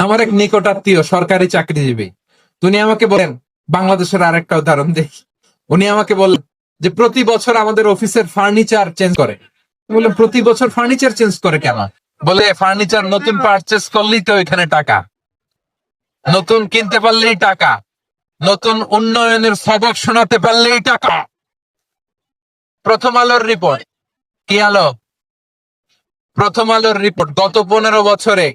আমার এক নিকটাত্মীয় সরকারি চাকরিজীবী। উনি আমাকে বলেন, বাংলাদেশের আরেকটা উদাহরণ দেখি। উনি আমাকে বললেন যে, প্রতি বছর আমাদের অফিসের ফার্নিচার চেঞ্জ করে। বললাম, প্রতি বছর ফার্নিচার চেঞ্জ করে কেন? বলে, ফার্নিচার নতুন পারচেস করলেই তো এখানে টাকা। নতুন কিনতে পারলেই টাকা। নতুন উন্নয়নের সবক শোনাতে পারলেই টাকা। প্রথম আলোর রিপোর্ট কি আলো? প্রথম আলোর রিপোর্ট গত পনেরো বছরে